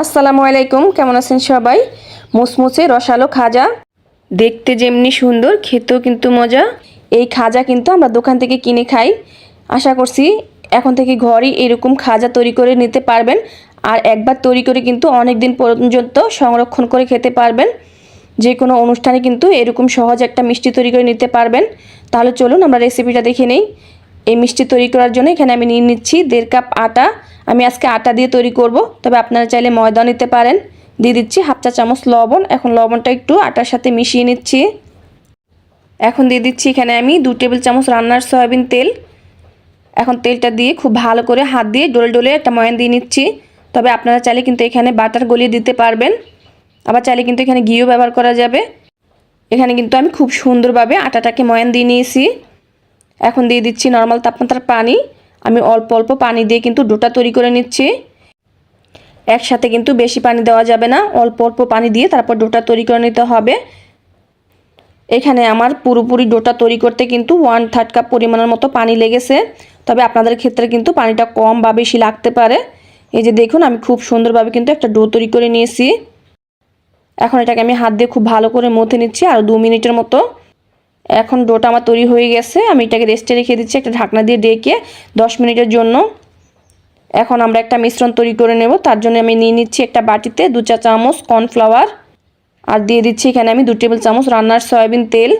আসসালামু আলাইকুম, কেমন আছেন সবাই? মুসমুসে রসালো খাজা। দেখতে যেমনি সুন্দর, খেতেও কিন্তু মজা। এই খাজা কিন্তু আমরা দোকান থেকে কিনে খাই। আশা করছি এখন থেকে ঘরেই এরকম খাজা তৈরি করে নিতে পারবেন। আর একবার তৈরি করে কিন্তু অনেক দিন পর্যন্ত সংরক্ষণ করে খেতে পারবেন। যে কোনো অনুষ্ঠানে কিন্তু এরকম সহজ একটা মিষ্টি তৈরি করে নিতে পারবেন। তাহলে চলুন আমরা রেসিপিটা দেখে নেই। এই মিষ্টি তৈরি করার জন্য এখানে আমি নিয়ে নিচ্ছি দেড় কাপ আটা আমি আজকে আটা দিয়ে তৈরি করব। তবে আপনারা চাইলে ময়দা নিতে পারেন। দিয়ে দিচ্ছি হাফ চা চামচ লবণ। এখন লবণটা একটু আটার সাথে মিশিয়ে নিচ্ছি। এখন দিয়ে দিচ্ছি এখানে আমি দু টেবিল চামচ রান্নার সয়াবিন তেল। এখন তেলটা দিয়ে খুব ভালো করে হাত দিয়ে ডোলে ডোলে একটা ময়ান দিয়ে নিচ্ছি। তবে আপনারা চাইলে কিন্তু এখানে বাটার গলিয়ে দিতে পারবেন। আবার চাইলে কিন্তু এখানে ঘিও ব্যবহার করা যাবে। এখানে কিন্তু আমি খুব সুন্দরভাবে আটাটাকে ময়ান দিয়ে নিয়েছি। এখন দিয়ে দিচ্ছি নর্মাল তাপমাত্রার পানি। আমি অল্প অল্প পানি দিয়ে কিন্তু ডোটা তৈরি করে নিচ্ছি। একসাথে কিন্তু বেশি পানি দেওয়া যাবে না, অল্প অল্প পানি দিয়ে তারপর ডোটা তৈরি করে নিতে হবে। এখানে আমার পুরোপুরি ডোটা তৈরি করতে কিন্তু ওয়ান থার্ড কাপ পরিমাণের মতো পানি লেগেছে। তবে আপনাদের ক্ষেত্রে কিন্তু পানিটা কম বা বেশি লাগতে পারে। এই যে দেখুন, আমি খুব সুন্দরভাবে কিন্তু একটা ডো তৈরি করে নিয়েছি। এখন এটাকে আমি হাত দিয়ে খুব ভালো করে মথে নিচ্ছি, আর দু মিনিটের মতো। এখন ডোটা আমার তৈরি হয়ে গেছে, আমি এটাকে রেস্টে রেখে দিচ্ছি, একটা ঢাকনা দিয়ে ডেকে দশ মিনিটের জন্য। এখন আমরা একটা মিশ্রণ তৈরি করে নেব, তার জন্য আমি নিয়ে নিচ্ছি একটা বাটিতে দু চা চামচ কর্নফ্লাওয়ার, আর দিয়ে দিচ্ছি এখানে আমি দু টেবিল চামচ রান্নার সয়াবিন তেল।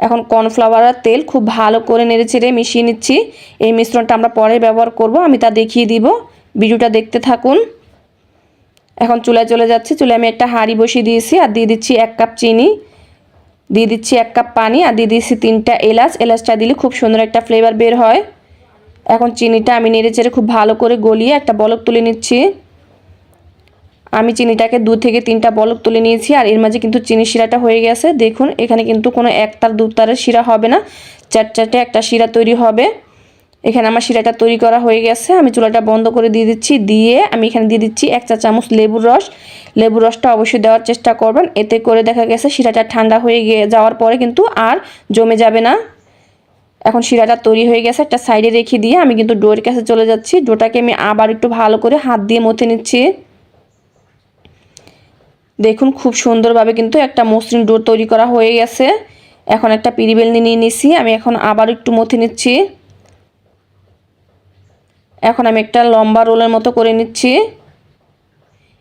এখন কর্নফ্লাওয়ার আর তেল খুব ভালো করে নেড়ে চেড়ে মিশিয়ে নিচ্ছি। এই মিশ্রণটা আমরা পরে ব্যবহার করব, আমি তা দেখিয়ে দিব। ভিডিওটা দেখতে থাকুন। এখন চুলায় চলে যাচ্ছি চুলে আমি একটা হাঁড়ি বসিয়ে দিয়েছি, আর দিয়ে দিচ্ছি এক কাপ চিনি। দিয়ে দিচ্ছি এক কাপ পানি আর দিয়ে দিচ্ছি তিনটা এলাচ। এলাচটা দিলে খুব সুন্দর একটা ফ্লেভার বের হয়। এখন চিনিটা আমি নেড়ে চেড়ে খুব ভালো করে গলিয়ে একটা বলক তুলে নিচ্ছি। আমি চিনিটাকে দু থেকে তিনটা বলক তুলে নিয়েছি আর এর মাঝে কিন্তু চিনি শিরাটা হয়ে গেছে। দেখুন, এখানে কিন্তু কোনো একতার দুতারের শিরা হবে না। চারচারটে একটা শিরা তৈরি হবে। এখানে আমার শিরাটা তৈরি করা হয়ে গেছে। আমি চুলাটা বন্ধ করে দিয়ে দিচ্ছি। দিয়ে আমি এখানে দিয়ে দিচ্ছি এক চা চামচ লেবুর রস। লেবুর রসটা অবশ্যই দেওয়ার চেষ্টা করবেন। এতে করে দেখা গেছে শিরাটা ঠান্ডা হয়ে যাওয়ার পরে কিন্তু আর জমে যাবে না। এখন শিরাটা তৈরি হয়ে গেছে। একটা সাইডে রেখে দিয়ে আমি কিন্তু ডোয়ের কাছে চলে যাচ্ছি। ডোটাকে আমি আবার একটু ভালো করে হাত দিয়ে মথে নিচ্ছি। দেখুন, খুব সুন্দরভাবে কিন্তু একটা মসৃণ ডোর তৈরি করা হয়ে গেছে। এখন একটা পিরিবেল নিয়ে নিচ্ছি আমি এখন আবার একটু মথে নিচ্ছি। এখন আমি একটা লম্বা রোলের মতো করে নিচ্ছি।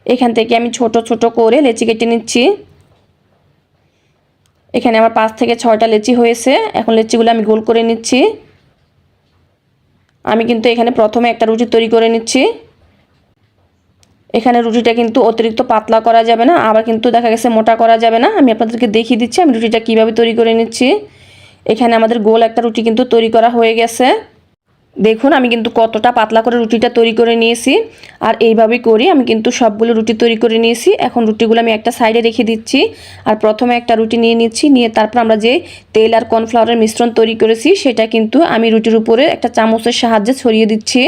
এখান থেকে আমি ছোট ছোট করে লেচি কেটে নিচ্ছি। এখানে আমার পাঁচ থেকে ছয়টা লেচি হয়েছে। এখন লেচিগুলো আমি গোল করে নিচ্ছি। আমি কিন্তু এখানে প্রথমে একটা রুটি তৈরি করে নিচ্ছি। এখানে রুটিটা কিন্তু অতিরিক্ত পাতলা করা যাবে না, আবার কিন্তু দেখা গেছে মোটা করা যাবে না। আমি আপনাদেরকে দেখিয়ে দিচ্ছি আমি রুটিটা কীভাবে তৈরি করে নিচ্ছি। এখানে আমাদের গোল একটা রুটি কিন্তু তৈরি করা হয়ে গেছে। দেখুন, আমি কিন্তু কতটা পাতলা করে রুটিটা তৈরি করে নিয়েছি। আর এইভাবেই করি, আমি কিন্তু সবগুলো রুটি তৈরি করে নিয়েছি। এখন রুটিগুলো আমি একটা সাইডে রেখে দিচ্ছি। আর প্রথমে একটা রুটি নিয়ে নিচ্ছি, নিয়ে তারপর আমরা যে তেল আর কর্নফ্লাওয়ারের মিশ্রণ তৈরি করেছি, সেটা কিন্তু আমি রুটির উপরে একটা চামচের সাহায্যে ছড়িয়ে দিচ্ছি।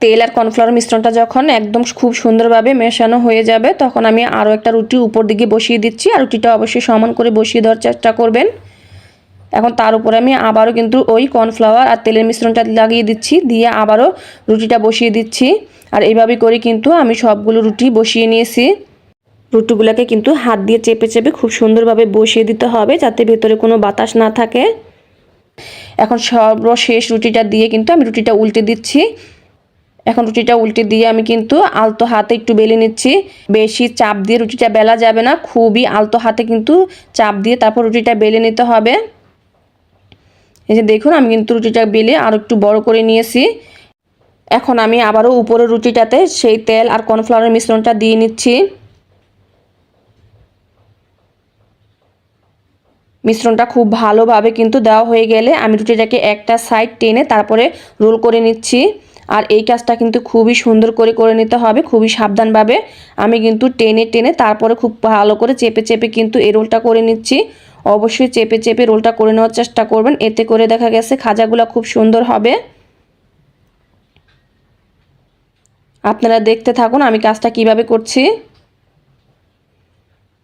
তেল আর কর্নফ্লাওয়ার মিশ্রণটা যখন একদম খুব সুন্দরভাবে মেশানো হয়ে যাবে, তখন আমি আরও একটা রুটি উপর দিকে বসিয়ে দিচ্ছি। আর রুটিটা অবশ্যই সমান করে বসিয়ে দেওয়ার চেষ্টা করবেন। এখন তার উপরে আমি আবারও কিন্তু ওই কর্নফ্লাওয়ার আর তেলের মিশ্রণটা লাগিয়ে দিচ্ছি, দিয়ে আবারও রুটিটা বসিয়ে দিচ্ছি। আর এইভাবে করে কিন্তু আমি সবগুলো রুটি বসিয়ে নিয়েছি। রুটিগুলোকে কিন্তু হাত দিয়ে চেপে চেপে খুব সুন্দরভাবে বসিয়ে দিতে হবে যাতে ভেতরে কোনো বাতাস না থাকে। এখন সর্বশেষ রুটিটা দিয়ে কিন্তু আমি রুটিটা উল্টে দিচ্ছি। এখন রুটিটা উল্টে দিয়ে আমি কিন্তু আলতো হাতে একটু বেলে নিচ্ছি। বেশি চাপ দিয়ে রুটিটা বেলা যাবে না, খুবই আলতো হাতে কিন্তু চাপ দিয়ে তারপর রুটিটা বেলে নিতে হবে। এই যে দেখুন, আমি কিন্তু রুটিটা বেলে আর একটু বড় করে নিয়েছি। এখন আমি আবারও উপরের রুটিটাতে সেই তেল আর কর্নফ্লাওয়ারের মিশ্রণটা দিয়ে নিচ্ছি। মিশ্রণটা খুব ভালোভাবে কিন্তু দেওয়া হয়ে গেলে আমি রুটিটাকে একটা সাইড টেনে তারপরে রোল করে নিচ্ছি। আর এই কাজটা কিন্তু খুবই সুন্দর করে করে নিতে হবে, খুবই সাবধানভাবে। আমি কিন্তু টেনে টেনে তারপরে খুব ভালো করে চেপে চেপে কিন্তু এই রোলটা করে নিচ্ছি। অবশ্যই চেপে চেপে রোলটা করে নেওয়ার চেষ্টা করবেন। এতে করে দেখা গেছে খাজাগুলো খুব সুন্দর হবে। আপনারা দেখতে থাকুন আমি কাজটা কীভাবে করছি।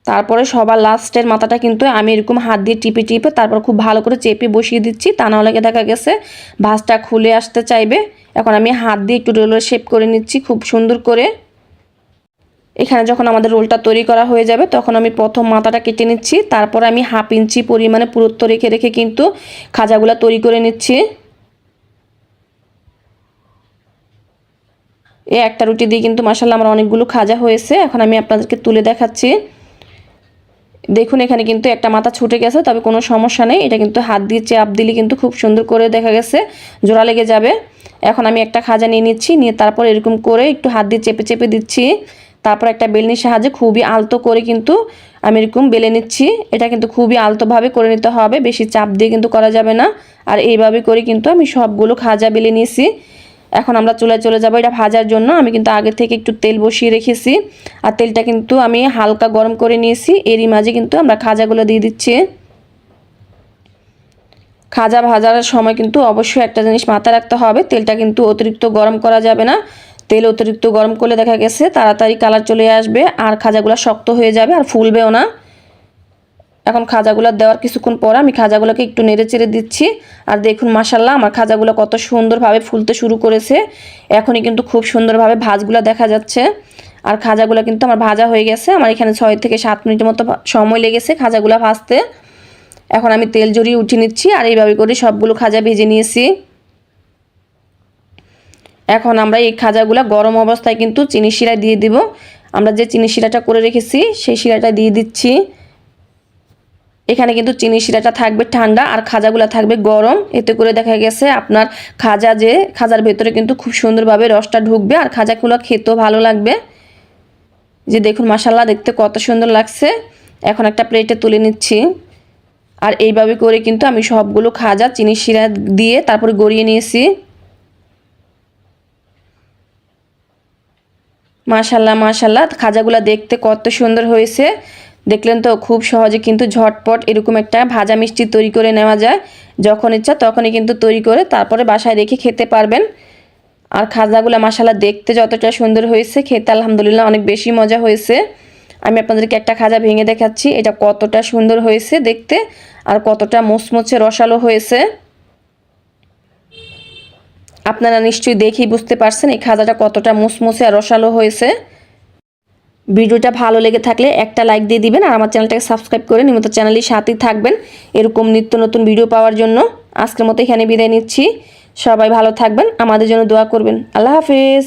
তারপরে সবার লাস্টের মাথাটা কিন্তু আমি এরকম হাত দিয়ে টিপে টিপে তারপর খুব ভালো করে চেপে বসিয়ে দিচ্ছি। তা নাহলে দেখা গেছে ভাঁজটা খুলে আসতে চাইবে। এখন আমি হাত দিয়ে একটু রোলের শেপ করে নিচ্ছি খুব সুন্দর করে। এখানে যখন আমাদের রোলটা তৈরি করা হয়ে যাবে, তখন আমি প্রথম মাথাটা কেটে নিচ্ছি, তারপর আমি হাফ ইঞ্চি পরিমাণে পুরুত্ব রেখে রেখে কিন্তু খাজাগুলো তৈরি করে নিচ্ছি। এই একটা রুটি দিয়ে কিন্তু মাসাল্লাহ আমার অনেকগুলো খাজা হয়েছে, এখন আমি আপনাদেরকে তুলে দেখাচ্ছি। দেখুন, এখানে কিন্তু একটা মাথা ছুটে গেছে, তবে কোনো সমস্যা নেই, এটা কিন্তু হাত দিয়ে চাপ দিলে কিন্তু খুব সুন্দর করে দেখা গেছে, জোড়া লেগে যাবে। এখন আমি একটা খাজা নিয়ে নিচ্ছি, নিয়ে তারপর এরকম করে একটু হাত দিয়ে চেপে চেপে দিচ্ছি। তারপর একটা বেলনির সাহায্যে খুবই আলতো করে কিন্তু আমি এরকম বেলে নিচ্ছি। এটা কিন্তু খুবই আলতোভাবে করে নিতে হবে, বেশি চাপ দিয়ে কিন্তু করা যাবে না। আর এইভাবে করে কিন্তু আমি সবগুলো খাজা বেলে নিয়েছি। এখন আমরা চুলায় চলে যাব এটা ভাজার জন্য। আমি কিন্তু আগে থেকে একটু তেল বসিয়ে রেখেছি। আর তেলটা কিন্তু আমি হালকা গরম করে নিয়েছি। এরই মাঝে কিন্তু আমরা খাজাগুলো দিয়ে দিচ্ছি। খাজা ভাজার সময় কিন্তু অবশ্যই একটা জিনিস মাথায় রাখতে হবে। তেলটা কিন্তু অতিরিক্ত গরম করা যাবে না। তেল অতিরিক্ত গরম করলে দেখা গেছে তাড়াতাড়ি কালার চলে আসবে, আর খাজাগুলো শক্ত হয়ে যাবে আর ফুলবেও না। এখন খাজাগুলো দেওয়ার কিছুক্ষণ পর আমি খাজাগুলোকে একটু নেড়ে চেড়ে দিচ্ছি। আর দেখুন মাসাল্লাহ আমার খাজাগুলো কত সুন্দরভাবে ফুলতে শুরু করেছে। এখনই কিন্তু খুব সুন্দরভাবে ভাজগুলো দেখা যাচ্ছে। আর খাজাগুলো কিন্তু আমার ভাজা হয়ে গেছে। আমার এখানে ছয় থেকে সাত মিনিটের মতো সময় লেগেছে খাজাগুলো ভাজতে। এখন আমি তেল জড়িয়ে উঠিয়ে নিচ্ছি, আর এইভাবে করে সবগুলো খাজা ভেজে নিয়েছি। এখন আমরা এই খাজাগুলো গরম অবস্থায় কিন্তু চিনি শিরা দিয়ে দিব। আমরা যে চিনি শিরাটা করে রেখেছি, সেই শিরাটা দিয়ে দিচ্ছি। এখানে কিন্তু চিনি শিরাটা থাকবে ঠান্ডা আর খাজাগুলো থাকবে গরম। এতে করে দেখা গেছে আপনার খাজা যে, খাজার ভেতরে কিন্তু খুব সুন্দরভাবে রসটা ঢুকবে আর খাজাগুলো খেতেও ভালো লাগবে। যে দেখুন মাসাল্লাহ দেখতে কত সুন্দর লাগছে। এখন একটা প্লেটে তুলে নিচ্ছি। আর এইভাবে করে কিন্তু আমি সবগুলো খাজা চিনি শিরা দিয়ে তারপরে গড়িয়ে নিয়েছি। মাশাল্লাহ মাশাল্লাহ। খাজাগুলো দেখতে কত সুন্দর হয়েছে। দেখলেন তো খুব সহজে কিন্তু ঝটপট এরকম একটা ভাজা মিষ্টি তৈরি করে নেওয়া যায়। যখন ইচ্ছা তখনই কিন্তু তৈরি করে তারপরে বাসায় রেখে খেতে পারবেন। আর খাজাগুলো মাসাল্লাহ দেখতে যতটা সুন্দর হয়েছে, খেতে আলহামদুলিল্লাহ অনেক বেশি মজা হয়েছে। আমি আপনাদেরকে একটা খাজা ভেঙে দেখাচ্ছি, এটা কতটা সুন্দর হয়েছে দেখতে। আর কতটা মুচমুচে রসালো হয়েছে। আপনারা নিশ্চয়ই দেখেই বুঝতে পারছেন এই খাজাটা কতটা মুসমুসে আর রসালো হয়েছে। ভিডিওটা ভালো লেগে থাকলে একটা লাইক দিয়ে দিবেন আর আমার চ্যানেলটাকে সাবস্ক্রাইব করে নিয়মিত চ্যানেলের সাথেই থাকবেন এরকম নিত্য নতুন ভিডিও পাওয়ার জন্য। আজকের মতো এখানে বিদায় নিচ্ছি। সবাই ভালো থাকবেন, আমাদের জন্য দোয়া করবেন। আল্লাহ হাফিজ।